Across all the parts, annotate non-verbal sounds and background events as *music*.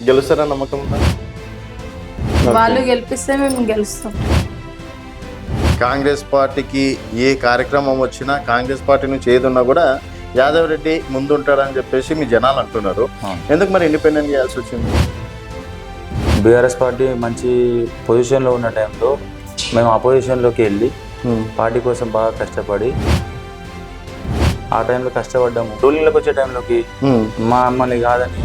గెలుస్తారని నమ్మకం వాళ్ళు గెలిపిస్తే మేము గెలుస్తాం. కాంగ్రెస్ పార్టీకి ఏ కార్యక్రమం వచ్చినా కాంగ్రెస్ పార్టీ నుంచి ఏది ఉన్నా కూడా యాదవ్ రెడ్డి ముందుంటాడని చెప్పేసి మీ జనాలు అంటున్నారు. ఎందుకు మరి ఇండిపెండెంట్ చేయాల్సి వచ్చింది? బీఆర్ఎస్ పార్టీ మంచి పొజిషన్లో ఉన్న టైంలో మేము అపోజిషన్లోకి వెళ్ళి పార్టీ కోసం బాగా కష్టపడి ఆ టైంలో కష్టపడ్డాము. రూలింగ్లోకి వచ్చే టైంలోకి మా అమ్మని కాదని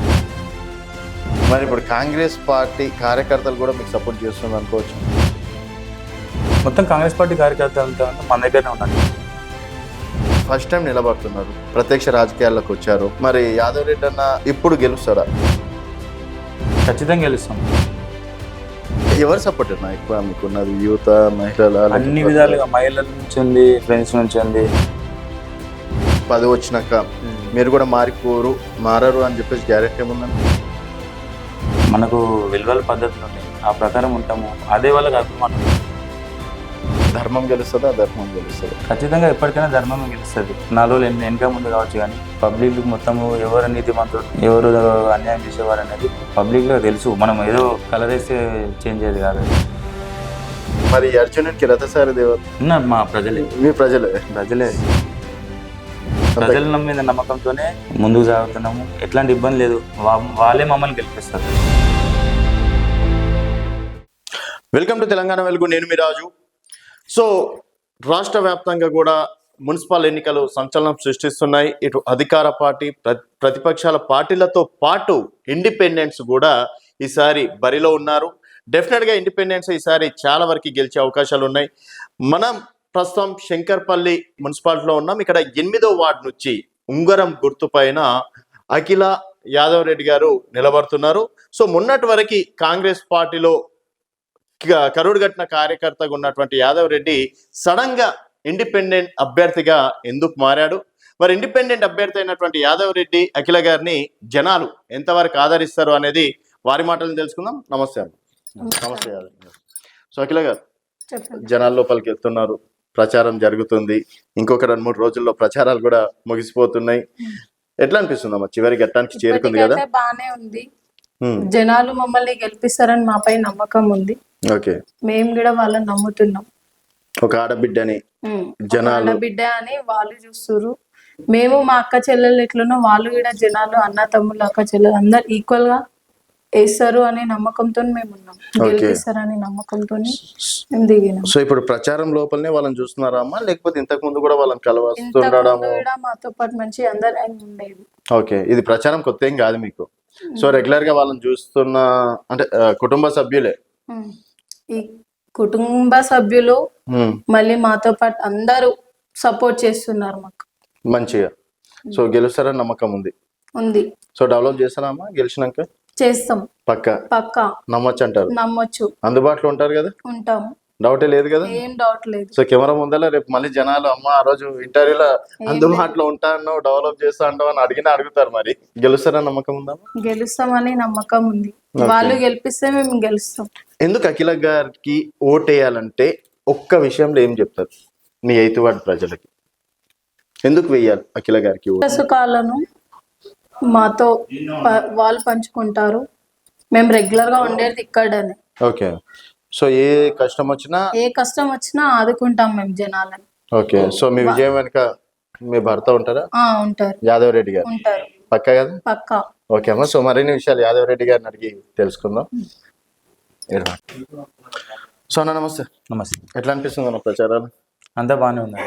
మరి ఇప్పుడు కాంగ్రెస్ పార్టీ కార్యకర్తలు కూడా మీకు సపోర్ట్ చేస్తుంది అనుకోవచ్చు. మొత్తం కాంగ్రెస్ పార్టీ కార్యకర్తలంతా మన దగ్గరనే ఉన్నారు. ఫస్ట్ టైం నిలబడుతున్నారు. ప్రత్యక్ష రాజకీయాల్లోకి వచ్చారు. మరి యాదవ్ రెడ్డి అన్న ఇప్పుడు గెలుస్తాడా? ఖచ్చితంగా గెలుస్తాం. ఎవరు సపోర్ట్ అన్న ఎక్కువ మీకున్నది యూత్ మహిళల అన్ని విధాలుగా మహిళల నుంచి ఉంది ఫ్రెండ్స్ నుంచి ఉంది. పది వచ్చినాక మీరు కూడా మారిపోరు మారరు అని చెప్పేసి గ్యారెంటీ ఏముందండి? మనకు విలువల పద్ధతులు ఉన్నాయి. ఆ ప్రకారం ఉంటాము. అదే వాళ్ళకి అభిమానం ధర్మం గెలుస్తుందా? ధర్మం గెలుస్తుందా? ఖచ్చితంగా ఎప్పటికైనా ధర్మం గెలుస్తుంది. నాలో వెనక ముందు కావచ్చు కానీ పబ్లిక్ మొత్తము ఎవరు నీతిమంతుడు ఎవరు అన్యాయం చేసేవారు అనేది పబ్లిక్లో తెలుసు. మనం ఏదో కలర్ వేస్తే చేంజ్ అయ్యేది కాదు. మరి అర్జునుడికి రథసారి దేవత? మా ప్రజలే. మీ ప్రజలే. ప్రజలే. ప్రజల మీద నమ్మకంతోనే ముందుకు సాగుతున్నాము. ఎట్లాంటి ఇబ్బంది లేదు. వాళ్ళే మమ్మల్ని గెలిపిస్తారు. వెల్కమ్ టు తెలంగాణ వెలుగు నేను మీ రాజు. సో రాష్ట్ర వ్యాప్తంగా కూడా మున్సిపల్ ఎన్నికలు సంచలనం సృష్టిస్తున్నాయి. ఇటు అధికార పార్టీ ప్రతిపక్షాల పార్టీలతో పాటు ఇండిపెండెంట్స్ కూడా ఈసారి బరిలో ఉన్నారు. డెఫినెట్గా ఇండిపెండెన్స్ ఈసారి చాలా వరకు గెలిచే అవకాశాలు ఉన్నాయి. మనం ప్రస్తుతం శంకర్పల్లి మున్సిపాలిటీలో ఉన్నాం. ఇక్కడ ఎనిమిదో వార్డు నుంచి ఉంగరం గుర్తు పైన అఖిల యాదవ్ రెడ్డి గారు నిలబడుతున్నారు. సో మొన్నటి వరకు కాంగ్రెస్ పార్టీలో కరుడు కట్టిన కార్యకర్తగా ఉన్నటువంటి యాదవ్ రెడ్డి సడన్గా ఇండిపెండెంట్ అభ్యర్థిగా ఎందుకు మారాడు? మరి ఇండిపెండెంట్ అభ్యర్థి అయినటువంటి యాదవ్ రెడ్డి అఖిల గారిని జనాలు ఎంతవరకు ఆదరిస్తారు అనేది వారి మాటలను తెలుసుకుందాం. నమస్తే నమస్తే యాదవ్. సో అఖిల గారు జనాల లోపలికి వెళ్తున్నారు ప్రచారం జరుగుతుంది. ఇంకొక రెండు మూడు రోజుల్లో ప్రచారాలు కూడా ముగిసిపోతున్నాయి. ఎట్లా అనిపిస్తుందమ్మా చివరికి ఎట్టానికి చేరుకుంది కదా? బానే ఉంది. జనాలు మమ్మల్ని గెలిపిస్తారని మాపై నమ్మకం ఉంది. ఓకే. మేము కూడా వాళ్ళని నమ్ముతున్నాం. ఒక ఆడబిడ్డని. జనాలు- ఒక బిడ్డ అని వాళ్ళు చూస్తున్నారు మేము మా అక్క చెల్లెలు ఎట్లనో వాళ్ళు కూడా జనాలు అన్న తమ్ముళ్ళు అక్క చెల్లెలు అందరు ఈక్వల్గా వేస్తారు అనే నమ్మకంతో మేము ఉన్నాం. గెలిపిస్తారనే నమ్మకంతో మేము దిగినాం. సో ఇప్పుడు ప్రచారం లోపలనే వాళ్ళని చూస్తున్నారా అమ్మా లేకపోతే ఇంతకు ముందు కూడా వాళ్ళని కలవస్తుండడం మాతో పాటు మంచి అందరు ఉండేది. ఓకే. ఇది ప్రచారం కొత్త ఏం కాదు మీకు. సో రెగ్యులర్గా వాళ్ళని చూస్తున్న అంటే కుటుంబ సభ్యులే. ఈ కుటుంబ సభ్యులు మళ్ళీ మాతో పాటు అందరూ సపోర్ట్ చేస్తున్నారు మాకు. మంచిగా. సో గెలుస్తారని నమ్మకం ఉంది. ఉంది. సో డెవలప్ చేస్తారా అమ్మా గెలిచినాక? చేస్తాం. పక్క? పక్కా. నమ్మొచ్చు అంటారు. నమ్మొచ్చు. అందుబాటులో ఉంటారు కదా? ఉంటాం డౌటే లేదు కదా? ఏం డౌట్ లేదు. సో కెమెరా ముందర రేపు మళ్ళీ జనాలు అమ్మ ఆ రోజు ఇంటర్వ్యూలో అందుబాటులో ఉంటాను డెవలప్ చేస్తా అంటావు అని అడిగినా అడుగుతారు మరి. గెలుస్తారని నమ్మకం ఉందా? గెలుస్తామని నమ్మకం ఉంది. వాళ్ళు గెలిపిస్తే మేము గెలుస్తాం. ఎందుకు అఖిల గారికి ఓటేయాలంటే ఒక్క విషయంలో ఏం చెప్తారు? మీ ఎయితువాడి ప్రజలకి. ఎందుకు వెయ్యాలి అఖిల గారికి ఓటు? సుఖాలను మాతో వాళ్ళు పంచుకుంటారు. మేము రెగ్యులర్గా ఉండేది ఇక్కడనే. ఓకే. సో ఏ కష్టం వచ్చినా ఏ కష్టం వచ్చినా ఆదుకుంటాం మేము జనాలని. ఓకే. సో మీ విజయం వెనుక మీ భర్త ఉంటారా? ఆ ఉంటారు. యాదవ్ రెడ్డి గారు. ఉంటారు. పక్క కదా? పక్కా. ఓకే అమ్మా. సో మరిన్ని విషయాలు యాదవ్ రెడ్డి గారిని అడిగి తెలుసుకుందాం. ఏడవ. సో అన్న నమస్తే. నమస్తే. ఎట్లా అనిపిస్తుంది అన్న ప్రచారాలు? అంతా బాగానే ఉంది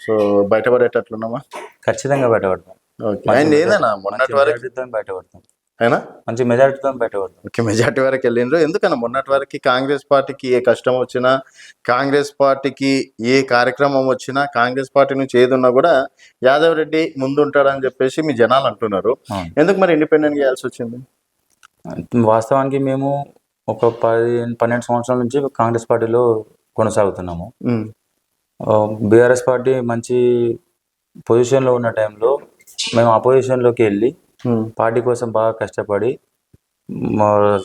సో బయటపడేటట్లున్నామా? ఖచ్చితంగా బయటపడతాం. ఓకే. ఆయన ఏదైనా మొన్నటి వరకు బయటపడతాం. అయినా? మంచి మెజార్టీతో బయటపడతాం ఓకే మెజార్టీ వరకు వెళ్ళిండ్రు. ఎందుకన్నా మొన్నటి వరకు కాంగ్రెస్ పార్టీకి ఏ కష్టం వచ్చినా కాంగ్రెస్ పార్టీకి ఏ కార్యక్రమం వచ్చినా కాంగ్రెస్ పార్టీ నుంచి ఏది ఉన్నా కూడా యాదవ్ రెడ్డి ముందుంటాడని చెప్పేసి మీ జనాలు అంటున్నారు. ఎందుకు మరి ఇండిపెండెంట్ చేయాల్సి వచ్చింది? వాస్తవానికి మేము ఒక పది పన్నెండు సంవత్సరాల నుంచి కాంగ్రెస్ పార్టీలో కొనసాగుతున్నాము. బీఆర్ఎస్ పార్టీ మంచి పొజిషన్లో ఉన్న టైంలో మేము అపోజిషన్లోకి వెళ్ళి పార్టీ కోసం బాగా కష్టపడి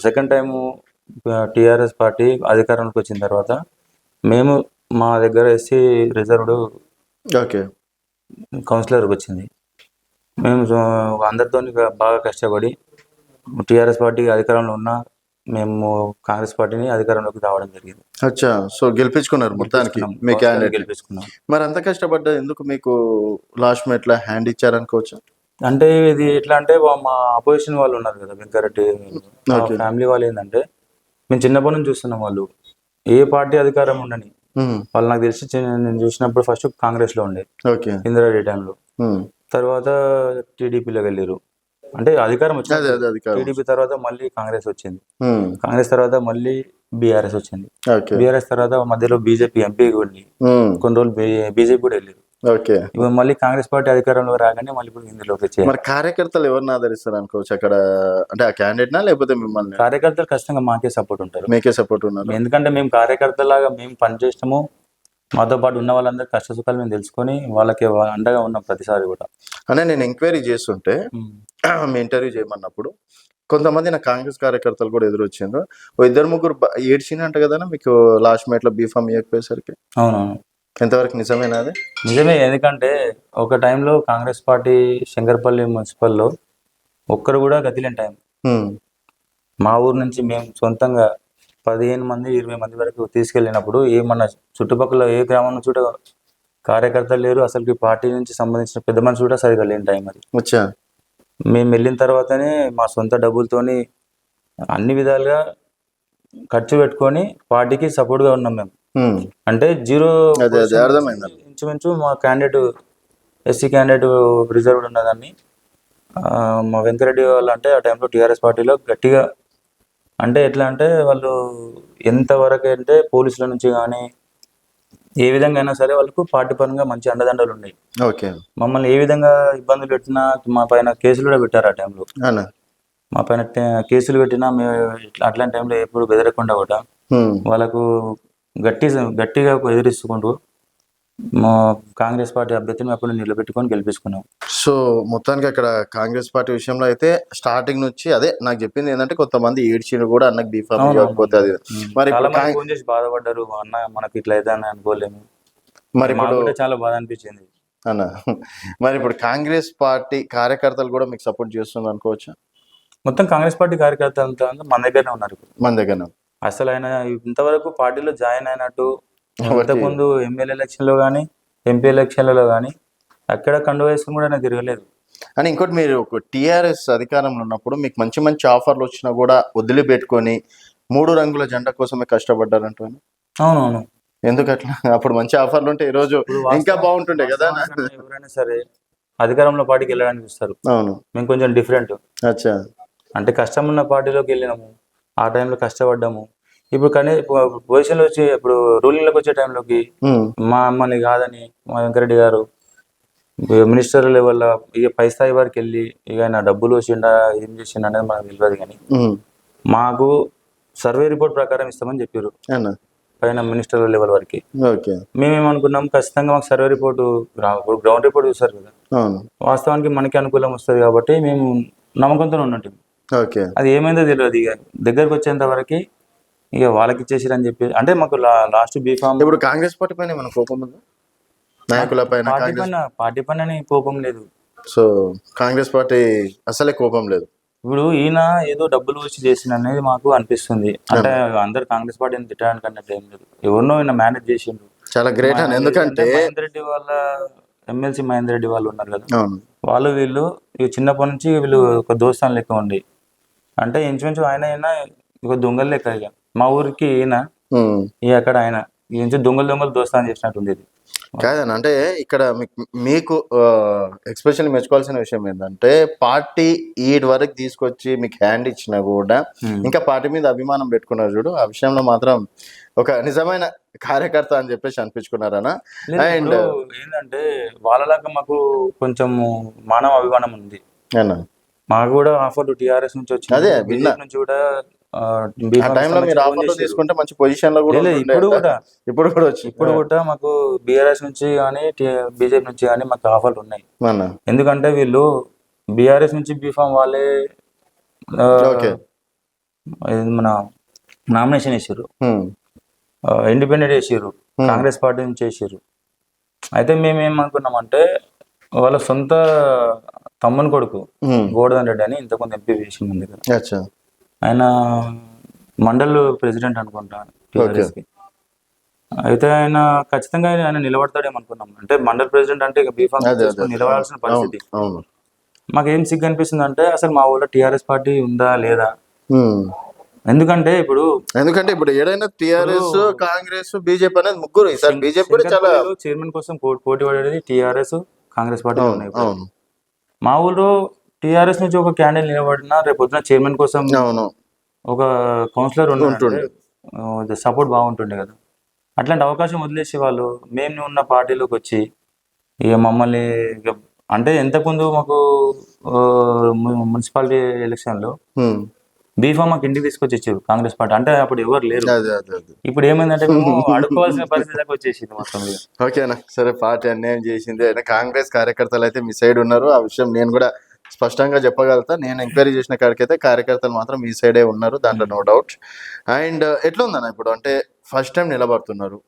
సెకండ్ టైము టీఆర్ఎస్ పార్టీ అధికారంలోకి వచ్చిన తర్వాత మేము మా దగ్గర ఎస్సీ రిజర్వ్డ్ ఓకే కౌన్సిలర్కి వచ్చింది. మేము అందరితో బాగా కష్టపడి టీఆర్ఎస్ పార్టీ అధికారంలో ఉన్న మేము కాంగ్రెస్ పార్టీని అధికారంలోకి రావడం జరిగింది. అచ్చా. సో గెలిపించుకున్నారు మొత్తానికి గెలిపించుకున్నాం. మీ వాస్తవానికి క్యాండిడేట్ గెలిపించుకున్నాం. మరి అంత కష్టపడ్డా ఎందుకు మీకు లాస్ట్ మినిట్లో హ్యాండ్ ఇచ్చారనుకోవచ్చు? అంటే ఇది ఎట్లా అంటే మా అపోజిషన్ వాళ్ళు ఉన్నారు కదా వెంకరెడ్డి. ఫ్యామిలీ వాళ్ళు ఏంటంటే మేము చిన్నప్పటి నుంచి చూస్తున్నాం వాళ్ళు. ఏ పార్టీ అధికారం ఉండని. వాళ్ళు నాకు తెలిసి నేను చూసినప్పుడు ఫస్ట్ కాంగ్రెస్లో ఉండే ఇందిరారెడ్డి టైంలో. తర్వాత టీడీపీలోకి వెళ్ళారు అంటే అధికారం వచ్చింది. టీడీపీ తర్వాత మళ్ళీ కాంగ్రెస్ వచ్చింది. కాంగ్రెస్ తర్వాత మళ్ళీ బీఆర్ఎస్ వచ్చింది. బీఆర్ఎస్ తర్వాత మధ్యలో బీజేపీ వెళ్ళి ఉమ్, కొన్ని రోజులు బీజేపీ కూడా వెళ్ళారు ఓకే. ఇప్పుడు మళ్ళీ కాంగ్రెస్ పార్టీ అధికారంలో రాగానే మళ్ళీ ఇప్పుడు ఇందులోకి వచ్చాయి మరి కార్యకర్తలు ఎవరిని ఆదరిస్తారు అనుకోవచ్చు అక్కడ అంటే ఆ క్యాండిడేట్ నా లేకపోతే మిమ్మల్ని? కార్యకర్తలు ఖచ్చితంగా మాకే సపోర్ట్ ఉంటారు. మీకే సపోర్ట్ ఉన్నారు. ఎందుకంటే మేము కార్యకర్తలాగా మేము పనిచేస్తాము మాతో పాటు ఉన్న వాళ్ళందరూ కష్ట సుఖాలు మేము తెలుసుకొని వాళ్ళకి అండగా ఉన్నాం ప్రతిసారి కూడా. అనే నేను ఎంక్వైరీ చేస్తుంటే మీ ఇంటర్వ్యూ చేయమన్నప్పుడు కొంతమంది నా కాంగ్రెస్ కార్యకర్తలు కూడా ఎదురు వచ్చిండ్రు ఓ ఇద్దరు ముగ్గురు ఏడ్చినంట కదా మీకు లాస్ట్ మినిట్లో బీఫామ్ ఇవ్వకపోయేసరికి అవునవును. ఎంతవరకు నిజమేనా అది? నిజమే ఎందుకంటే ఒక టైంలో కాంగ్రెస్ పార్టీ శంకర్పల్లి మున్సిపల్లో ఒక్కరు కూడా గతిలేని టైం. మా ఊరు నుంచి మేము సొంతంగా పదిహేను మంది ఇరవై మంది వరకు తీసుకెళ్ళినప్పుడు ఏమన్నా చుట్టుపక్కల ఏ గ్రామం నుంచి కూడా కార్యకర్తలు లేరు. అసలుకి పార్టీ నుంచి సంబంధించిన పెద్ద మనిషి కూడా సరిగా లేని టైం అది. వచ్చా మేము వెళ్ళిన తర్వాతనే మా సొంత డబ్బులతోని అన్ని విధాలుగా ఖర్చు పెట్టుకొని పార్టీకి సపోర్ట్గా ఉన్నాం మేము. అంటే జీరో. ఇంచుమించు మా క్యాండిడేట్ ఎస్సీ క్యాండిడేట్ రిజర్వ్డ్ ఉన్నదాన్ని. మా వెంకరెడ్డి వాళ్ళు అంటే ఆ టైంలో టీఆర్ఎస్ పార్టీలో గట్టిగా అంటే ఎట్లా అంటే వాళ్ళు ఎంతవరకు అంటే పోలీసుల నుంచి కానీ ఏ విధంగా అయినా సరే వాళ్ళకు పార్టీ పరంగా మంచి అండదండలు ఉన్నాయి. ఓకే. మమ్మల్ని ఏ విధంగా ఇబ్బందులు పెట్టినా మా పైన కేసులు కూడా పెట్టారు ఆ టైంలో. మా పైన కేసులు పెట్టినా మేము అట్లాంటి టైంలో ఎప్పుడు బెదరకుండా కూడా వాళ్ళకు గట్టి గట్టిగా ఎదిరిస్తుకుంటూ మా కాంగ్రెస్ పార్టీ అభ్యర్థిని అప్పుడు నిలబెట్టుకొని గెలిపించుకున్నాం. సో మొత్తానికి అక్కడ కాంగ్రెస్ పార్టీ విషయంలో అయితే స్టార్టింగ్ నుంచి అదే నాకు చెప్పింది ఏంటంటే కొంతమంది ఏడ్చిరు కూడా అన్నకు బీఫామ్. ఇవ్వకపోతే అది. మరి ఫోన్ చేసి బాధపడ్డారు అన్న మనకి ఇట్లా అయితే అని అనుకోలేము. మరి చాలా బాధ అనిపించింది. అన్న మరి ఇప్పుడు కాంగ్రెస్ పార్టీ కార్యకర్తలు కూడా మీకు సపోర్ట్ చేస్తుంది అనుకోవచ్చు మొత్తం కాంగ్రెస్ పార్టీ కార్యకర్తలు అంతా మన దగ్గరనే ఉన్నారు. మన దగ్గర అసలు ఆయన ఇంతవరకు పార్టీలో జాయిన్ అయినట్టు ఇంతకుముందు ఎమ్మెల్యే ఎలక్షన్లో కానీ ఎంపీ ఎలక్షన్లలో కానీ అక్కడ కండు వేసుకుని కూడా నాకు తిరగలేదు. అని ఇంకోటి మీరు ఒక టిఆర్ఎస్ అధికారంలో ఉన్నప్పుడు మీకు మంచి మంచి ఆఫర్లు వచ్చినా కూడా వదిలిపెట్టుకొని మూడు రంగుల జెండా కోసమే కష్టపడ్డారంటాను అవునవును. ఎందుకు అట్లా? అప్పుడు మంచి ఆఫర్లు ఉంటే ఈ రోజు ఇంకా బాగుంటుండే కదా? ఎవరైనా సరే అధికారంలో పార్టీకి వెళ్ళడానికి చూస్తారు అవును. మేము కొంచెం డిఫరెంట్. అచ్చా. అంటే కష్టం ఉన్న పార్టీలోకి వెళ్ళినాము. ఆ టైంలో కష్టపడ్డాము. ఇప్పుడు కానీ పొజిషన్లో వచ్చి ఇప్పుడు రూలింగ్లోకి వచ్చే టైంలోకి మా అమ్మని కాదని మా వెంకరెడ్డి గారు మినిస్టర్ లెవెల్లో ఇక పై స్థాయి వరకు వెళ్ళి ఇక ఆయన డబ్బులు వచ్చిండా ఏం చేసిండా అనేది మనకు తెలియదు కానీ మాకు సర్వే రిపోర్ట్ ప్రకారం ఇస్తామని చెప్పారు పైన మినిస్టర్ లెవెల్ వరకు. మేమేమనుకున్నాం ఖచ్చితంగా మాకు సర్వే రిపోర్టు గ్రౌండ్ రిపోర్ట్ చూస్తారు కదా. వాస్తవానికి మనకి అనుకూలం వస్తుంది కాబట్టి మేము నమ్మకంతో ఉన్నట్టు. ఓకే. అది ఏమైందో తెలియదు ఇక. దగ్గరకు వచ్చేంత వరకు ఇక వాళ్ళకి ఇచ్చేసిరని చెప్పి అంటే మాకు లాస్ట్ బీఫామ్ ఇప్పుడు కాంగ్రెస్ పార్టీ పైన మన కోపం ఉందా? నాయకుల పైన పార్టీ పైన పార్టీ పైన కోపం లేదు. సో కాంగ్రెస్ పార్టీ అసలే కోపం లేదు. ఇప్పుడు ఈయన ఏదో డబ్బులు వచ్చి చేసిన అనేది మాకు అనిపిస్తుంది. అంటే అందరు కాంగ్రెస్ పార్టీని తిట్టడానికి అన్నట్టు ఏం లేదు. ఎవరినో ఈయన మేనేజ్ చేసిండు. చాలా గ్రేట్ అని. ఎందుకంటే మహేందర్ రెడ్డి వాళ్ళ ఎమ్మెల్సీ మహేందర్ రెడ్డి వాళ్ళు ఉన్నారు కదా. వాళ్ళు వీళ్ళు ఇక చిన్నప్పటి నుంచి వీళ్ళు ఒక దోస్తాన్ లెక్క ఉండి అంటే ఇంచుమించు ఆయన అయినా ఒక దొంగలు లెక్క ఇక. మా ఊరికి ఈయన. ఈ అక్కడ ఆయన. ఇంచు దొంగలు దొంగలు దోస్తాన్ చేసినట్టు ఉంది ఇది. కాదన్న అంటే ఇక్కడ మీకు- ఎక్స్పెషల్ మెచ్చుకోవాల్సిన విషయం ఏంటంటే పార్టీ ఈ వరకు తీసుకొచ్చి మీకు హ్యాండ్ ఇచ్చినా కూడా. ఇంకా పార్టీ మీద అభిమానం పెట్టుకున్నారు చూడు. ఆ విషయంలో మాత్రం ఒక నిజమైన కార్యకర్త అని చెప్పేసి అనిపించుకున్నారనా అండ్ ఏంటంటే వాళ్ళలాగా మాకు కొంచెం మానవ అభిమానం ఉంది. అన్న. మాకు కూడా ఆఫర్ టిఆర్ఎస్ నుంచి వచ్చింది అదే, నుంచి కూడా టైంలో మీరు ఆఫర్లు. తీసుకుంటే మంచి పొజిషన్లో కూడా ఇప్పుడు? కూడా. ఇప్పుడు కూడా వచ్చి ఇప్పుడు కూడా మాకు బీఆర్ఎస్ నుంచి కానీ బీజేపీ నుంచి కానీ మాకు ఆఫర్లు ఉన్నాయి. ఎందుకంటే వీళ్ళు బీఆర్ఎస్ నుంచి బీఫామ్ వాళ్ళే మన నామినేషన్ వేసారు. ఇండిపెండెంట్ వేసారు. కాంగ్రెస్ పార్టీ నుంచి వేసారు అయితే మేము ఏమనుకున్నామంటే వాళ్ళ సొంత తమ్ముని కొడుకు. గోవర్ధన్ రెడ్డి అని ఇంతకుముందు ఎంపీ మన దగ్గర. అచ్చా. ఆయన మండల్ ప్రెసిడెంట్ అనుకుంటా. అయితే ఆయన ఖచ్చితంగా ఆయన నిలబడతాడేమో అనుకున్నాం. అంటే మండల్ ప్రెసిడెంట్ అంటే ఇక బీఫామ్ నిలబడాల్సిన పరిస్థితి. మాకు సిగ్గు అనిపిస్తుంది అంటే అసలు మా ఊళ్ళో టీఆర్ఎస్ పార్టీ ఉందా లేదా. ఎందుకంటే ఇప్పుడు ఎందుకంటే ఇప్పుడు ఏదైనా టిఆర్ఎస్ కాంగ్రెస్ బీజేపీ అనేది ముగ్గురు. ఈసారి బీజేపీ కూడా చాలా చైర్మన్ కోసం పోటీ పడేది టీఆర్ఎస్ కాంగ్రెస్ పార్టీ ఉన్నాయి మా ఊళ్ళో టీఆర్ఎస్ నుంచి ఒక క్యాండిడేట్ నిలబడినా రేపు పొద్దున చైర్మన్ కోసం అవును. ఒక కౌన్సిలర్ ఉంటుండే. సపోర్ట్ బాగుంటుండే కదా. అట్లాంటి అవకాశం వదిలేసి వాళ్ళు మేము ఉన్న పార్టీలోకి వచ్చి ఇక మమ్మల్ని అంటే ఎంతకుముందు మాకు మున్సిపాలిటీ ఎలక్షన్లో ఉమ్. బీఫామ్ మాకు ఇంటికి తీసుకొచ్చి ఇచ్చారు కాంగ్రెస్ పార్టీ. అంటే అప్పుడు ఎవరు లేరు. ఇప్పుడు ఏమైందంటే అడుక్కోవాల్సిన పరిస్థితి వచ్చేసింది మొత్తం ఓకేనా సరే పార్టీ అన్యాయం చేసింది. కాంగ్రెస్ కార్యకర్తలు అయితే మీ సైడ్ ఉన్నారు. ఆ విషయం నేను కూడా స్పష్టంగా చెప్పగలుగుతా. నేను ఎంక్వైరీ చేసిన కాడికైతే కార్యకర్తలు మాత్రం మీ సైడే ఉన్నారు. దాంట్లో నో డౌట్ అండ్ ఎట్లా ఉందన్న ఇప్పుడు? అంటే ఫస్ట్ టైం నిలబడుతున్నారు.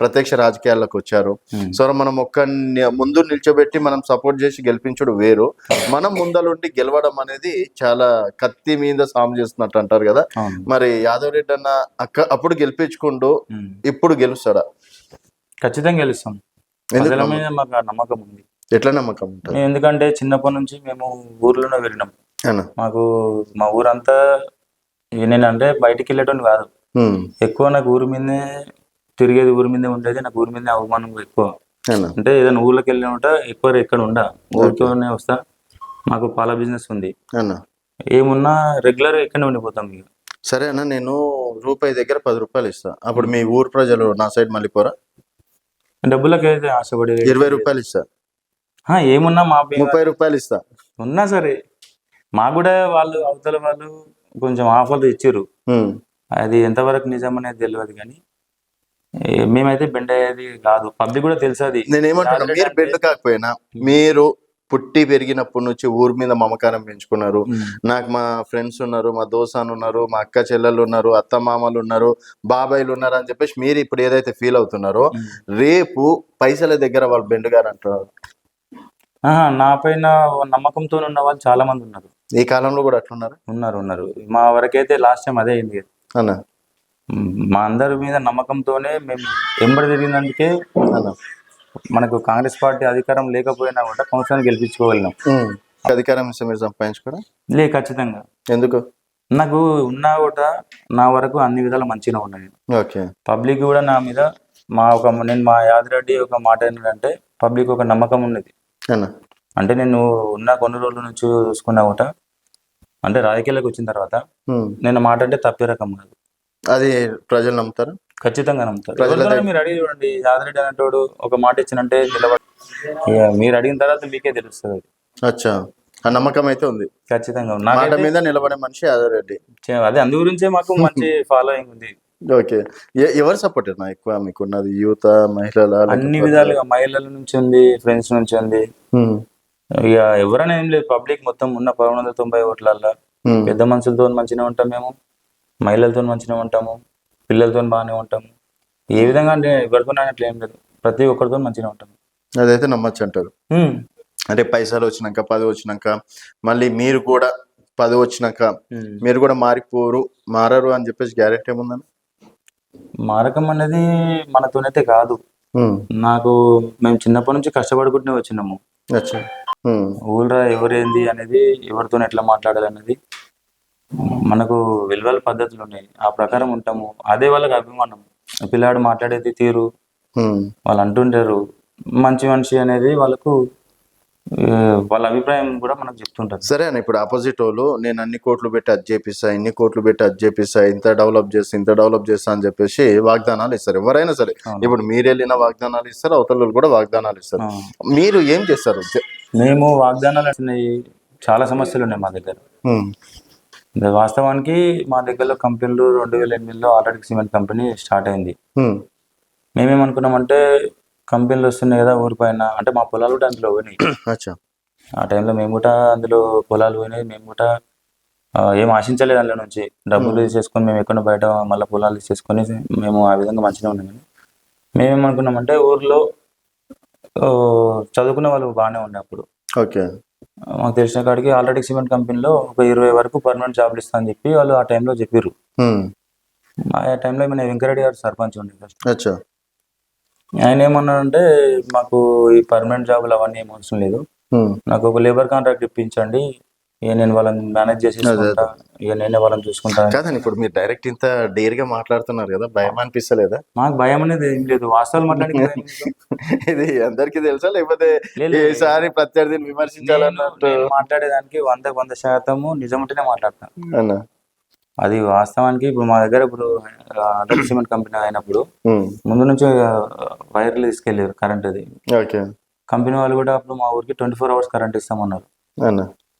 ప్రత్యక్ష రాజకీయాల్లోకి వచ్చారు. ఉమ్. సో మనం ఒక్క ముందు నిల్చోబెట్టి మనం సపోర్ట్ చేసి గెలిపించడం వేరు. మనం ముందలుండి గెలవడం అనేది చాలా కత్తి మీద సాము చేస్తున్నట్టు అంటారు కదా. మరి యాదవ్ రెడ్డి అన్న అక్క అప్పుడు గెలిపించుకుంటూ ఉమ్. ఇప్పుడు గెలుస్తాడా? ఖచ్చితంగా గెలుస్తాం. ఎందుకు ప్రజల మీద మాకు నమ్మకం ఉంది. ఎట్లా నమ్మకం ఎందుకంటే చిన్నప్పటి నుంచి మేము ఊర్లోనే వెళ్ళినాం మాకు మా ఊరంతా అంటే బయటికి వెళ్ళటం కాదు. ఎక్కువ నాకు ఊరి మీదే తిరిగేది ఊరి మీదే ఉండేది నాకు ఊరి మీదే అవమానం ఎక్కువ. అంటే ఏదైనా ఊర్లోకి వెళ్ళినట ఎక్కువ ఎక్కడ ఉండ. ఊరితోనే వస్తా. మాకు పాల బిజినెస్ ఉంది. ఏమున్నా రెగ్యులర్ ఇక్కడనే ఉండిపోతాం ఇక. సరే అన్న నేను రూపాయి దగ్గర పది రూపాయలు ఇస్తా. అప్పుడు మీ ఊరు ప్రజలు నా సైడ్ మళ్ళీ పోరా? డబ్బులకి అయితే ఆశపడి ఇరవై రూపాయలు ఇస్తా. ఏమున్నా మా ముప్పై రూపాయలు ఇస్తా. ఉన్నా సరే. మాకు కూడా వాళ్ళు అవతల వాళ్ళు కొంచెం ఆఫర్లు ఇచ్చారు. అది ఎంతవరకు నిజం అనేది తెలియదు కానీ మేమైతే బెండ్ అయ్యేది కాదు. పబ్లిక్ కూడా తెలుసు అది. నేను ఏమంటున్నా మీరు బెడ్ కాకపోయినా మీరు పుట్టి పెరిగినప్పటి నుంచి ఊరి మీద మమకారం పెంచుకున్నారు. నాకు మా ఫ్రెండ్స్ ఉన్నారు మా దోసాను ఉన్నారు మా అక్క చెల్లెలు ఉన్నారు అత్త మామలు ఉన్నారు బాబాయిలు ఉన్నారు అని చెప్పేసి మీరు ఇప్పుడు ఏదైతే ఫీల్ అవుతున్నారో. రేపు పైసల దగ్గర వాళ్ళు బెండ్ గారు ఆహా, నా పైన నమ్మకంతో ఉన్న వాళ్ళు చాలా మంది ఉన్నారు. ఈ కాలంలో కూడా అట్లున్నారు? ఉన్నారు ఉన్నారు. మా వరకైతే లాస్ట్ టైం అదే అయింది. అన్న. మా అందరి మీద నమ్మకంతోనే మేము ఎంబడి తిరిగినందుకే మనకు కాంగ్రెస్ పార్టీ అధికారం లేకపోయినా కూడా కౌన్సిలర్ గెలిపించుకోగలిగినాం. అధికారం ఇస్తే మీరు సంపాదించుకోరా? లే ఖచ్చితంగా. ఎందుకు? నాకు ఉన్నా కూడా నా వరకు అన్ని విధాలు మంచిగా ఉన్నాయి. ఓకే. పబ్లిక్ కూడా నా మీద మా ఒక నేను మా యాదిరెడ్డి ఒక మాట ఏంటంటే పబ్లిక్ ఒక నమ్మకం ఉన్నది. అంటే నేను ఉన్న కొన్ని రోజుల నుంచి చూసుకున్నా కూడా అంటే రాజకీయాలకు వచ్చిన తర్వాత. నేను మాట అంటే తప్పే రకం కాదు. అది ప్రజలు నమ్ముతారు? ఖచ్చితంగా నమ్ముతారు. మీరు అడిగి చూడండి. యాదిరెడ్డి అనేటోడు ఒక మాట ఇచ్చినంటే నిలబడి మీరు అడిగిన తర్వాత మీకే తెలుస్తుంది. అచ్చా. ఆ నమ్మకం అయితే ఉంది. ఖచ్చితంగా మాట మీద నిలబడే మనిషి యాదవ్ రెడ్డి చే- అదే అందు గురించే మాకు మంచి ఫాలోయింగ్ ఉంది. ఓకే. ఎవరు సపోర్ట్ నా ఎక్కువ మీకున్నది యూత మహిళల అన్ని విధాలుగా మహిళల నుంచి ఉంది ఫ్రెండ్స్ నుంచి ఉంది. ఇక ఎవరైనా ఏం లేదు పబ్లిక్ మొత్తం ఉన్న పదకొండు వందల తొంభై ఓట్లల్లో. పెద్ద మనుషులతో మంచిగా ఉంటాం మేము మహిళలతో మంచిగా ఉంటాము పిల్లలతో బాగానే ఉంటాము ఏ విధంగా అంటే ఎవరితో అట్లా ఏం లేదు ప్రతి ఒక్కరితో మంచిగా ఉంటాము అదైతే నమ్మచ్చు అంటారు. అంటే పైసలు వచ్చినాక పది వచ్చినాక మళ్ళీ మీరు కూడా పది వచ్చినాక. మీరు కూడా మారిపోరు మారరు అని చెప్పేసి గ్యారెంటీ ఏముందని మారకం అనేది మనతోనైతే కాదు. నాకు మేము చిన్నప్పటి నుంచి కష్టపడుకుంటూనే వచ్చినాము. ఊళ్ళో ఎవరేంది అనేది ఎవరితో ఎట్లా మాట్లాడాలి అనేది మనకు విలువల పద్ధతులు ఉన్నాయి. ఆ ప్రకారం ఉంటాము. అదే వాళ్ళకి అభిమానం. పిల్లాడు మాట్లాడేది తీరు. వాళ్ళు అంటుంటారు. మంచి మనిషి అనేది వాళ్ళకు వాళ్ళ అభిప్రాయం కూడా మనకు చెప్తుంటారు సరే అని ఇప్పుడు ఆపోజిట్ వాళ్ళు నేను అన్ని కోట్లు పెట్టి అది చేపిస్తా ఇన్ని కోట్లు పెట్టి అది చేపిస్తా ఇంత డెవలప్ చేస్తా ఇంత డెవలప్ చేస్తా అని చెప్పేసి వాగ్దానాలు ఇస్తారు. ఎవరైనా సరే. ఇప్పుడు మీరు వెళ్ళిన వాగ్దానాలు ఇస్తారు అవతల కూడా వాగ్దానాలు ఇస్తారు. మీరు ఏం చేస్తారు? మేము వాగ్దానాలు అంటున్నాయి. చాలా సమస్యలు ఉన్నాయి మా దగ్గర. వాస్తవానికి మా దగ్గరలో కంపెనీలు రెండు వేల ఎనిమిదిలో ఆల్రెడీ సిమెంట్ కంపెనీ స్టార్ట్ అయింది. మేమేమనుకున్నామంటే కంపెనీలు వస్తున్నాయి కదా ఊరిపైన అంటే మా పొలాలు కూడా అందులో పోయినాయి. ఆ టైంలో మేము కూడా అందులో పొలాలు పోయినాయి. మేము కూడా ఏం ఆశించలేదు అందులో నుంచి. డబ్బులు తీసుకొని మేము ఎక్కడ బయట మళ్ళీ పొలాలు తీసేసుకొని మేము ఆ విధంగా మంచిగా ఉన్నాం. కానీ మేమేమనుకున్నామంటే ఊర్లో ఆ, చదువుకునే వాళ్ళు బాగానే ఉండే అప్పుడు ఓకే. మాకు తెలిసిన కాడికి ఆల్రెడీ సిమెంట్ కంపెనీలో ఒక ఇరవై వరకు పర్మనెంట్ జాబ్లు ఇస్తా అని చెప్పి వాళ్ళు ఆ టైంలో చెప్పారు ఆ టైంలో మన వెంకరెడ్డి గారు సర్పంచ్ ఉండే ఫస్ట్. ఆయన ఏమన్నాడంటే మాకు ఈ పర్మనెంట్ జాబులు అవన్నీ ఏం అవసరం లేదు. నాకు ఒక లేబర్ కాంట్రాక్ట్ ఇప్పించండి ఇక నేను వాళ్ళని మేనేజ్ చేసేసుకుంటా ఇక నేనే వాళ్ళని చూసుకుంటా. కాదండి ఇప్పుడు మీరు డైరెక్ట్ ఇంత డేర్గా మాట్లాడుతున్నారు కదా భయం అనిపిస్తలేదా? నాకు భయం అనేది ఏం లేదు వాస్తవాలు మాట్లాడి *laughs* ఇది అందరికీ తెలుసా? లేకపోతే. ఈసారి ప్రత్యర్థిని విమర్శించాలన్నట్టు? నేను మాట్లాడేదానికి వందకు వంద శాతము నిజం ఉంటేనే మాట్లాడతాను అది వాస్తవానికి ఇప్పుడు మా దగ్గర ఇప్పుడు అదర్ సిమెంట్ కంపెనీ అయినప్పుడు ముందు నుంచి వైర్లు తీసుకెళ్ళారు కరెంట్ అది కంపెనీ వాళ్ళు కూడా అప్పుడు మా ఊరికి ట్వంటీ ఫోర్ అవర్స్ కరెంట్ ఇస్తామన్నారు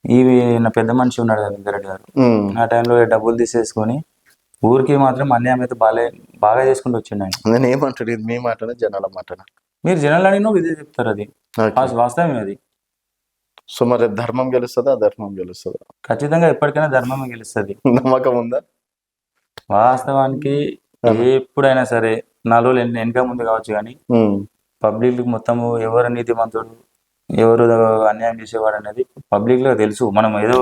ఇవి నా పెద్ద మనిషి ఉన్నాడు కదా వెంకరెడ్డి గారు. ఆ టైంలో డబ్బులు తీసేసుకొని ఊరికి మాత్రం అన్యాయం అయితే బాగా బాగా చేసుకుంటూ వచ్చిండు ఆయన. నేను ఏమంటాడు ఇది మీ మాటనా జనాల మాటనా? మీరు జనాలు అడిగినా ఇదే చెప్తారు అది. వాస్తవమే అది. సో మరి ధర్మం గెలుస్తుందా అధర్మం గెలుస్తుందా? ఖచ్చితంగా ఎప్పటికైనా ధర్మమే గెలుస్తుంది. నమ్మకం ఉందా? వాస్తవానికి ఎప్పుడైనా సరే నాలుగు వెనక ముందు కావచ్చు కానీ పబ్లిక్ మొత్తము ఎవరు నీతిమంతుడు ఎవరు అన్యాయం చేసేవాడు అనేది పబ్లిక్లో తెలుసు. మనం ఏదో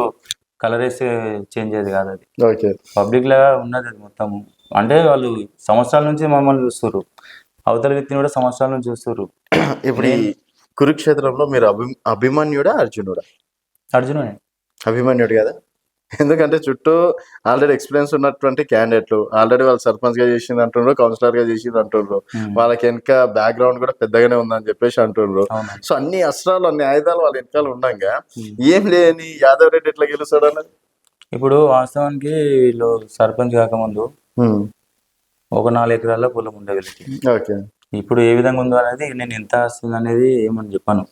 కలర్ వేస్తే చేంజ్ అయ్యేది కాదు అది. ఓకే. పబ్లిక్ లాగా ఉన్నది అది మొత్తము అంటే వాళ్ళు సంవత్సరాల నుంచి మమ్మల్ని చూస్తారు అవతల వ్యక్తిని కూడా సంవత్సరాల నుంచి చూస్తారు ఇప్పుడు ఈ కురుక్షేత్రంలో మీరు అభి అభిమన్యుడా అర్జునుడా? అర్జునుడే. అభిమన్యుడు కదా? ఎందుకంటే చుట్టూ ఆల్రెడీ ఎక్స్పీరియన్స్ ఉన్నటువంటి క్యాండిడేట్లు ఆల్రెడీ వాళ్ళు సర్పంచ్గా చేసింది అంటుండ్రు కౌన్సిలర్గా చేసింది అంటుండ్రు. వాళ్ళకి వెనక బ్యాక్గ్రౌండ్ కూడా పెద్దగానే ఉందని చెప్పేసి అంటుండ్రు. సో అన్ని అస్త్రాలు అన్ని ఆయుధాలు వాళ్ళ వెనకాల ఉండగా ఏం లేని యాదవ్ రెడ్డి ఎట్లా గెలుస్తాడు అన్నది ఇప్పుడు వాస్తవానికి వీళ్ళు సర్పంచ్ కాకముందు ఒక నాలుగు ఎకరాల పొలం ఉండే వీళ్ళకి ఓకే. ఇప్పుడు ఏ విధంగా ఉందో అనేది నేను ఎంత వస్తుంది అనేది ఏమని చెప్పాను.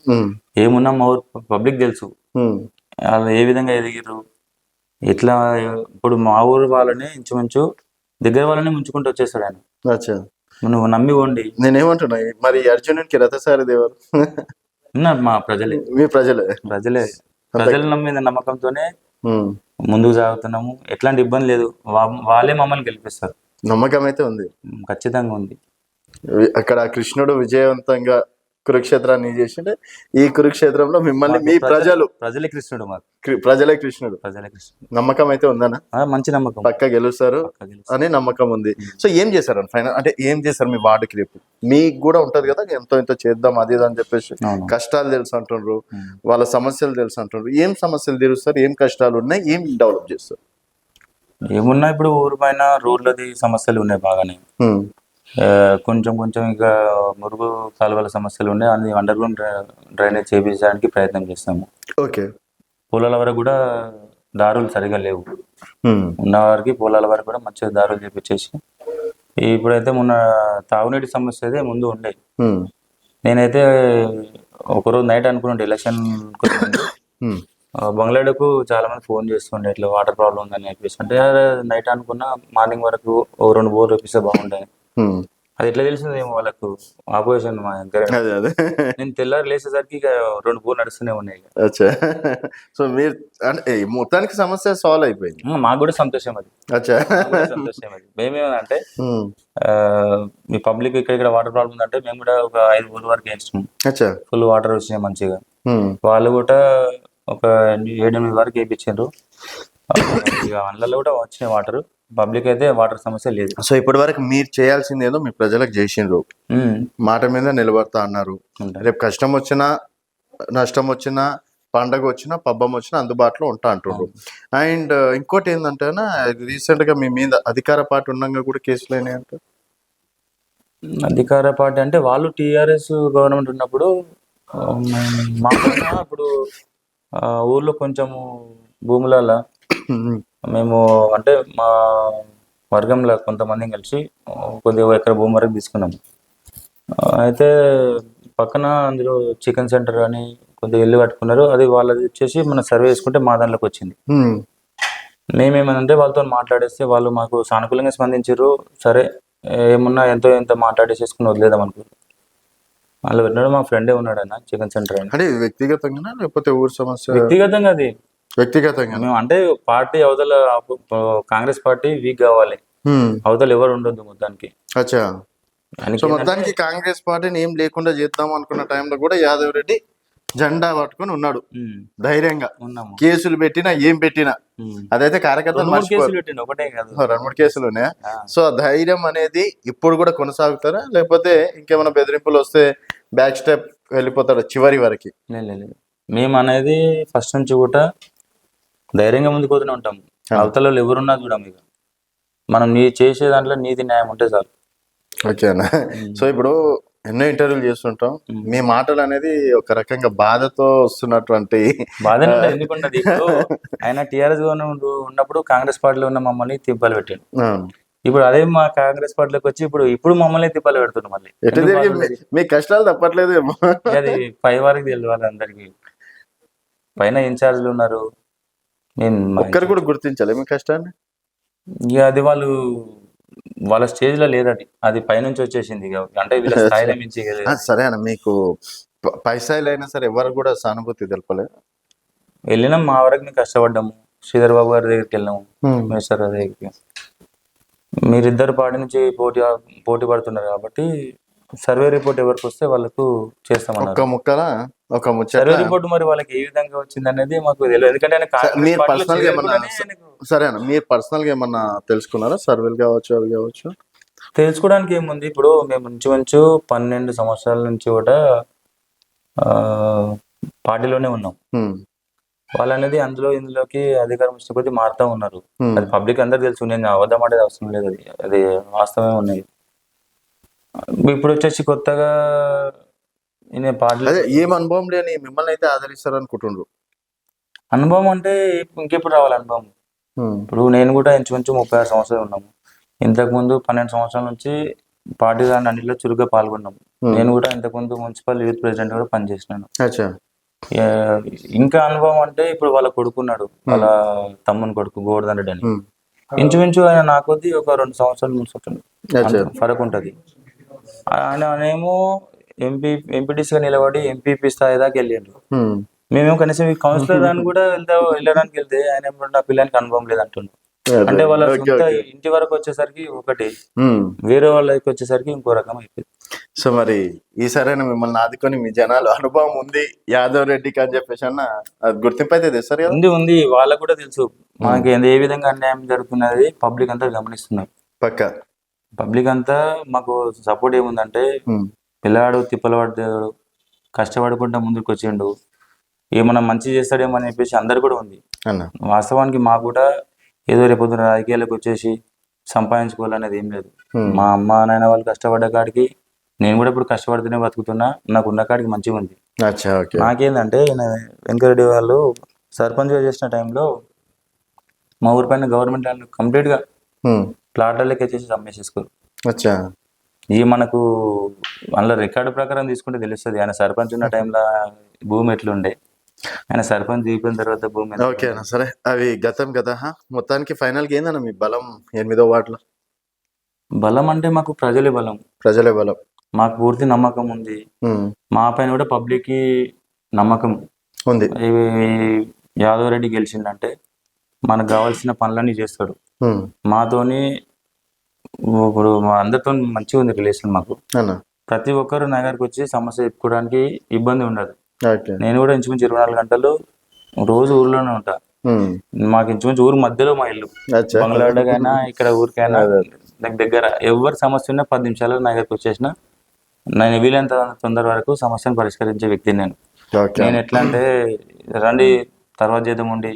ఏమున్నా మా ఊరు పబ్లిక్ తెలుసు. వాళ్ళు ఏ విధంగా ఎదిగారు ఎట్లా ఇప్పుడు మా ఊరు వాళ్ళని ఇంచుమించు దగ్గర వాళ్ళని ముంచుకుంటూ వచ్చేసాడు ఆయన. అచ్చా. నువ్వు నమ్మి పోండి నేనేమంటున్నా మరి అర్జునునికి రథసారి దేవరు? ఉన్నారు మా ప్రజలే. మీ ప్రజలే. ప్రజలే. ప్రజల నమ్మిన నమ్మకంతోనే. ముందుకు సాగుతున్నాము. ఎట్లాంటి ఇబ్బంది లేదు. వాళ్ళే మమ్మల్ని గెలిపిస్తారు. నమ్మకం అయితే ఉంది. ఖచ్చితంగా ఉంది. అక్కడ కృష్ణుడు విజయవంతంగా కురుక్షేత్రాన్ని చేసిండే. ఈ కురుక్షేత్రంలో మిమ్మల్ని మీ ప్రజలు ప్రజలే కృష్ణుడు మాకు. ప్రజలే కృష్ణుడు. ప్రజలే కృష్ణుడు. నమ్మకం అయితే ఉందనా? మంచి నమ్మకం. పక్క గెలుస్తారు. అని నమ్మకం ఉంది. సో ఏం చేశారు? ఫైనల్ అంటే ఏం చేశారు మీ వార్డుకి రేపు? మీకు కూడా ఉంటది కదా ఎంతో ఎంతో చేద్దాం అది అని చెప్పేసి. కష్టాలు తెలుసు ఉమ్. వాళ్ళ సమస్యలు తెలుసు అంటుండ్రు. ఏం సమస్యలు తీరుస్తారు? ఏం కష్టాలు ఉన్నాయి? ఏం డెవలప్ చేస్తారు? ఏమున్నా ఇప్పుడు ఊరు పైన రోడ్లది సమస్యలు ఉన్నాయి బాగానే. కొంచెం కొంచెం ఇక మురుగు కాలువల సమస్యలు ఉన్నాయి అన్ని అండర్ గ్రౌండ్ డ్రైనేజ్ చేపించడానికి ప్రయత్నం చేస్తాము ఓకే పొలాల వరకు కూడా దారులు సరిగా లేవు. ఉన్న వారికి పొలాల వరకు కూడా మంచిగా దారులు చేపించేసి ఇప్పుడైతే మొన్న తాగునీటి సమస్య అయితే ముందు ఉండే. నేనైతే ఒకరోజు నైట్ అనుకున్నాను ఎలక్షన్. బంగ్లాడకు చాలా మంది ఫోన్ చేస్తుండే ఇట్లా వాటర్ ప్రాబ్లం ఉందని చెప్పేసి అంటే నైట్ అనుకున్నా మార్నింగ్ వరకు ఓ రెండు బోర్లు వేపిస్తే బాగుంటాయి. అది ఎట్లా తెలిసిందేమో వాళ్ళకు? ఆపోజిషన్ మా దగ్గర. అదే అదే. నేను తెల్లారి లేచేసరికి ఇక రెండు బోర్లు నడుస్తూనే ఉన్నాయి. అచ్చా. సో మీరు అంటే మొత్తానికి సమస్య సాల్వ్ అయిపోయింది. మాకు కూడా సంతోషం అది. అచ్చా. సంతోషం అది. మేమేమంటే మీ పబ్లిక్ ఇక్కడ ఇక్కడ వాటర్ ప్రాబ్లం ఉందంటే మేము కూడా ఒక ఐదు బోర్లు వరకు వేస్తాం అచ్చా. ఫుల్ వాటర్ వచ్చినాయి మంచిగా. వాళ్ళు కూడా ఒక ఏడెనిమిది వరకు వేయించారు ఇక అందులో కూడా వచ్చినాయి వాటర్. పబ్లిక్ అయితే వాటర్ సమస్య లేదు. సో ఇప్పటి వరకు మీరు చేయాల్సింది ఏదో మీ ప్రజలకు చేసిండ్రు. మాట మీద నిలబడతా అన్నారు. రేపు కష్టం వచ్చినా నష్టం వచ్చినా పండగ వచ్చినా పబ్బం వచ్చినా అందుబాటులో ఉంటా అంటుండ్రు. అండ్ ఇంకోటి ఏంటంటే రీసెంట్గా మీ మీద అధికార పార్టీ ఉండగా కూడా కేసులు అయినాయి అంట. అధికార పార్టీ అంటే వాళ్ళు టిఆర్ఎస్ గవర్నమెంట్ ఉన్నప్పుడు మా ఇప్పుడు ఊర్లో కొంచెము భూములలో మేము అంటే మా వర్గంలో కొంతమంది కలిసి కొద్దిగా ఎకర భూమి వరకు తీసుకున్నాము. అయితే పక్కన అందులో చికెన్ సెంటర్ అని కొద్దిగా ఇల్లు కట్టుకున్నారు. అది వాళ్ళది వచ్చేసి మనం సర్వే చేసుకుంటే మా దాంట్లోకి వచ్చింది. మేమేమనంటే వాళ్ళతో మాట్లాడేస్తే వాళ్ళు మాకు సానుకూలంగా స్పందించారు. సరే ఏమున్నా ఎంతో ఎంతో మాట్లాడేసేసుకుని వదిలేదాం అనుకో వాళ్ళు పెట్టినాడు మా ఫ్రెండే ఉన్నాడు ఆయన చికెన్ సెంటర్ అంటే ఇది వ్యక్తిగతంగానా లేకపోతే ఊరు సమస్య? వ్యక్తిగతంగా అది. వ్యక్తిగతంగా మేము అంటే పార్టీ అవతల కాంగ్రెస్ పార్టీ వీక్ కావాలి. అవతల ఎవరు ఉండొద్దు మొత్తానికి. అచ్చా. సో మొత్తానికి కాంగ్రెస్ పార్టీని ఏం లేకుండా చేద్దాం అనుకున్న టైంలో కూడా యాదవ్ రెడ్డి జెండా పట్టుకొని ఉన్నాడు. ధైర్యంగా. ఉన్నాము. కేసులు పెట్టినా ఏం పెట్టినా. అదైతే కార్యకర్తలు ఒకటే కాదు. రెండు మూడు కేసులు ఉన్నాయా ఆ. సో ధైర్యం అనేది ఇప్పుడు కూడా కొనసాగుతారా? లేకపోతే ఇంకేమైనా బెదిరింపులు వస్తే బ్యాక్ స్టెప్ వెళ్ళిపోతాడు చివరి వరకు. మేము అనేది ఫస్ట్ నుంచి కూడా ధైర్యంగా ముందుకు పోతూనే ఉంటాం అవతల ఎవరున్నా చూడం ఇక. మనం నీ చేసే దాంట్లో నీతి న్యాయం ఉంటే చాలు. ఓకేనా సో ఇప్పుడు ఎన్నో ఇంటర్వ్యూలు చేస్తుంటాం. మీ మాటలు అనేది ఒక రకంగా బాధతో వస్తున్నటువంటి ఎందుకుంటది ఇప్పుడు ఆయన టీఆర్ఎస్ ఉన్నప్పుడు కాంగ్రెస్ పార్టీలో ఉన్న మమ్మల్ని తిప్పాలు పెట్టాడు. ఇప్పుడు అదే మా కాంగ్రెస్ పార్టీలోకి వచ్చి ఇప్పుడు ఇప్పుడు మమ్మల్ని తిప్పాలు పెడుతున్నాం మళ్ళీ? మీ- కష్టాలు తప్పట్లేదేమో. ఇక అది పై వారికి తెలియాలి అందరికి. పైన ఇన్ఛార్జ్లు ఉన్నారు. నేను ఒక్కరు కూడా గుర్తించాలి మీ కష్టాన్ని? ఇక అది వాళ్ళు వాళ్ళ స్టేజ్లో లేదది అది పైనుంచి వచ్చేసింది అంటే వీళ్ళ స్థాయిలో *laughs* మించి సరే అన్న మీకు ప- పైసాలు అయినా సరే ఎవరు కూడా సానుభూతి తెలపలేదు వెళ్ళినాం మా వరకు కష్టపడ్డాము. శ్రీధర్ బాబు గారి దగ్గరికి వెళ్ళాము గారి దగ్గరికి. మీరిద్దరు పార్టీ నుంచి పోటీ పోటీ పడుతున్నారు కాబట్టి సర్వే రిపోర్ట్ ఎవరికి వస్తే వాళ్ళకు ముక్కల? ఒక ముచ్చట. సర్వే రిపోర్ట్ మరి వాళ్ళకి ఏ విధంగా వచ్చింది అనేది మాకు తెలియదు. ఎందుకంటే ఆయన మీరు గా ఏమన్నా సరే అన్న మీరు పర్సనల్గా ఏమన్నా తెలుసుకున్నారా? సర్వేలు కావచ్చు అవి కావచ్చు? తెలుసుకోవడానికి ఏముంది? ఇప్పుడు మేము ఇంచుమించు పన్నెండు సంవత్సరాల నుంచి కూడా ఆ, పార్టీలోనే ఉన్నాం. ఉమ్, వాళ్ళు అనేది అందులో ఇందులోకి అధికారం ఇచ్చే కొద్దీ మారుతూ ఉన్నారు. అది పబ్లిక్ అందరు తెలుసు. నేను అబద్ధం ఆడేది అవసరం లేదు. అది అది వాస్తవమే ఉన్నాయి. ఇప్పుడు వచ్చేసి కొత్తగా నేను పాటలు అదే ఏం అనుభవం లేని మిమ్మల్ని అయితే ఆదరిస్తారు అనుకుంటుండ్రు అనుభవం అంటే ఇంకెప్పుడు రావాలి అనుభవం? ఇప్పుడు నేను కూడా ఇంచుమించు ముప్పై ఆరు సంవత్సరాలు ఉన్నాము. ఇంతకుముందు పన్నెండు సంవత్సరాల నుంచి పార్టీ దాని అన్నింటిలో చురుగ్గా పాల్గొన్నాము. నేను కూడా ఇంతకుముందు మున్సిపల్ యూత్ ప్రెసిడెంట్ కూడా పనిచేసినాను. ఇంకా అనుభవం అంటే ఇప్పుడు వాళ్ళ కొడుకున్నాడు. వాళ్ళ తమ్ముని కొడుకు గోవర్ధన్ రెడ్డి అని. ఇంచుమించు ఆయన నా కొద్ది ఒక రెండు సంవత్సరాలు అంత ఫరక్ ఉంటుంది. ఆయన ఏమో ఎంపీ ఎంపీటీసీగా నిలబడి ఎంపీపీ స్థాయి దాకా వెళ్ళిండు. ఉమ్, మేమేమో కనీసం ఈ కౌన్సిలర్ *laughs* అని కూడా వెళ్తా వెళ్ళడానికి వెళ్తే ఆయన నా పిల్లానికి అనుభవం లేదు అంటుండు అదే. అంటే వాళ్ళ. ఇంటి వరకు వచ్చేసరికి ఒకటి వేరే వాళ్ళకి వచ్చేసరికి ఇంకో రకం అయిపోయింది. సో మరి ఈసారైనా మిమ్మల్ని ఆదుకొని మీ జనాలు అనుభవం ఉంది యాదవ్ రెడ్డికి అని చెప్పేసి అన్న అది గుర్తింపు అయితే తెస్తారు కదా? ఉంది ఉంది. వాళ్ళకు కూడా తెలుసు. మనకి ఏ విధంగా అన్యాయం జరుగుతున్నది పబ్లిక్ అంతా గమనిస్తున్నారు. పక్క. పబ్లిక్ అంతా మాకు సపోర్ట్ ఏముందంటే ఉమ్, పిల్లాడు తిప్పలు పడ్డాడు కష్టపడకుండా ముందుకు వచ్చిండు ఏమన్నా మంచి చేస్తాడేమో అని చెప్పేసి అందరు కూడా ఉంది. వాస్తవానికి మాకు కూడా ఏదో రేపొద్దున రాజకీయాలకు వచ్చేసి సంపాదించుకోవాలనేది ఏం లేదు. మా అమ్మ నాయన వాళ్ళు కష్టపడ్డ కాడికి నేను కూడా ఇప్పుడు కష్టపడుతూనే బతుకుతున్నా నాకు ఉన్న కాడికి మంచిగా ఉంది. నాకేందంటే వెంకరెడ్డి వాళ్ళు సర్పంచ్గా చేసిన టైంలో మా ఊరి పైన గవర్నమెంట్ కంప్లీట్గా ప్లాట్లకి వచ్చేసి అమ్మేసేసుకోరు అచ్చా. ఇవి మనకు అందులో రికార్డు ప్రకారం తీసుకుంటే తెలుస్తుంది. ఆయన సర్పంచ్ ఉన్న టైంలో భూమి ఎట్లుండే. ఆయన సర్పంచ్ దిగిపోయిన తర్వాత భూమి ఓకే అన్న సరే. అవి గతం కదా? మొత్తానికి ఫైనల్కి ఏందన్న మీ బలం? ఎనిమిదో వార్డులో? బలం అంటే మాకు ప్రజలే బలం. ప్రజలే బలం. మాకు పూర్తి నమ్మకం ఉంది. మా పైన కూడా పబ్లిక్కి నమ్మకం. ఉంది. యాదవ్ రెడ్డి గెలిచిందంటే మనకు కావాల్సిన పనులన్నీ చేస్తాడు. మాతోని ఇప్పుడు మా అందరితో మంచిగా ఉంది రిలేషన్ మాకు. ప్రతి ఒక్కరు నా దగ్గరికి వచ్చి సమస్య చెప్పుకోవడానికి ఇబ్బంది ఉండదు. నేను కూడా ఇంచుమించు ఇరవై నాలుగు గంటలు రోజు ఊర్లోనే ఉంటా. మాకు ఇంచుమించు ఊరు మధ్యలో మా ఇల్లు. బంగ్లాడకైనా ఇక్కడ ఊరికైనా నాకు దగ్గర ఎవరి సమస్య ఉన్నా పది నిమిషాలు నా దగ్గరకు వచ్చేసిన నేను వీలైనంత తొందర వరకు సమస్యను పరిష్కరించే వ్యక్తిని నేను. నేను ఎట్లా అంటే రండి తర్వాత చేద్దాం ఉండి.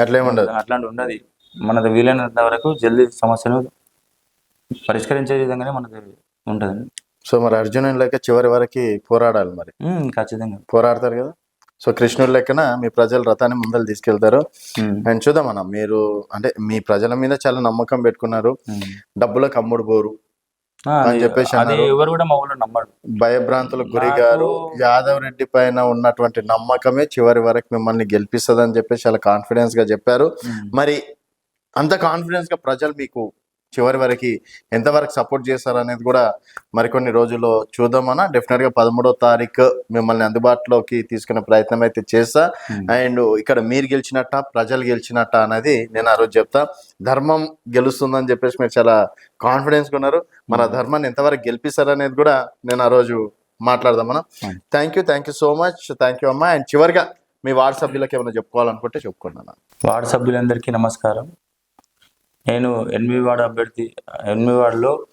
అట్లేముండదు అట్లాంటి ఉండదు. మనది వీలైనంత వరకు జల్దీ సమస్యను పరిష్కరించే విధంగానే మనది ఉంటుంది సో మరి అర్జునుని లెక్క చివరి వరకు పోరాడాలి మరి. ఖచ్చితంగా. పోరాడతారు కదా. సో కృష్ణుడి లెక్కన మీ ప్రజల రథాన్ని ముందలు తీసుకెళ్తారు. అండ్ చూద్దామన్న మీరు అంటే మీ ప్రజల మీద చాలా నమ్మకం పెట్టుకున్నారు. డబ్బులకు అమ్ముడు పోరు అని చెప్పేసి. ఎవరు కూడా మా ఊళ్ళో నమ్మడు భయభ్రాంతులకు గురి గారు యాదవ్ రెడ్డి పైన ఉన్నటువంటి నమ్మకమే చివరి వరకు మిమ్మల్ని గెలిపిస్తుందని చెప్పేసి చాలా కాన్ఫిడెన్స్గా చెప్పారు. మరి అంత కాన్ఫిడెన్స్గా ప్రజలు మీకు చివరి వరకు ఎంతవరకు సపోర్ట్ చేస్తారు అనేది కూడా మరికొన్ని రోజుల్లో చూద్దామన్నా. డెఫినెట్గా పదమూడో తారీఖు మిమ్మల్ని అందుబాటులోకి తీసుకునే ప్రయత్నం అయితే చేస్తా. Hmm. అండ్ ఇక్కడ మీరు గెలిచినట్ట ప్రజలు గెలిచినట్ట అనేది నేను ఆ రోజు చెప్తా. ధర్మం గెలుస్తుందని చెప్పేసి మీరు చాలా కాన్ఫిడెన్స్ ఉన్నారు. మరి ఆ ధర్మాన్ని ఎంతవరకు గెలిపిస్తారు అనేది కూడా నేను ఆ రోజు మాట్లాడదాం మనం thank you thank you so much thank you అమ్మా. అండ్ చివరిగా మీ వార్డ్ సభ్యులకు ఏమైనా చెప్పుకోవాలనుకుంటే చెప్పుకోండి అన్న. వార్డు సభ్యులందరికీ నమస్కారం. నేను ఎనిమిది వార్డు అభ్యర్థి ఎనిమిది వార్డులో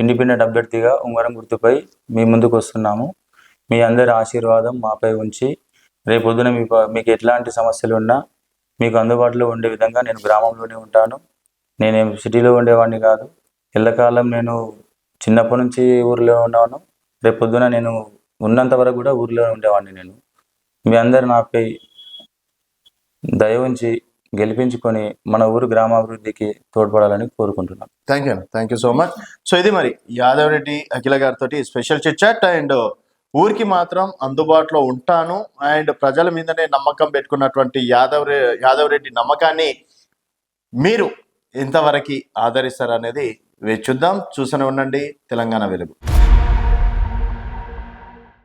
ఇండిపెండెంట్ అభ్యర్థిగా ఉంగరం గుర్తుపై మీ ముందుకు వస్తున్నాము. మీ అందరి ఆశీర్వాదం మాపై ఉంచి రేపొద్దున మీ మీకు ఎట్లాంటి సమస్యలు ఉన్నా మీకు అందుబాటులో ఉండే విధంగా నేను గ్రామంలోనే ఉంటాను. నేనేం సిటీలో ఉండేవాడిని కాదు. ఎల్లకాలం నేను చిన్నప్పటి నుంచి ఊర్లో ఉన్నాను. రేపొద్దున నేను ఉన్నంత వరకు కూడా ఊరిలో ఉండేవాడిని నేను. మీ అందరు నాపై దయ ఉంచి గెలిపించుకొని మన ఊరు గ్రామాభివృద్ధికి తోడ్పడాలని కోరుకుంటున్నాం. Thank you thank you so much so ఇది మరి యాదవ్ రెడ్డి అఖిల గారితో స్పెషల్ చిట్చాట్ అండ్ ఊరికి మాత్రం అందుబాటులో ఉంటాను. అండ్ ప్రజల మీదనే నమ్మకం పెట్టుకున్నటువంటి యాదవ్ యాదవ్ రెడ్డి నమ్మకాన్ని మీరు ఎంతవరకు ఆదరిస్తారు అనేది వేచి చూద్దాం. చూస్తూనే ఉండండి. తెలంగాణ వెలుగు.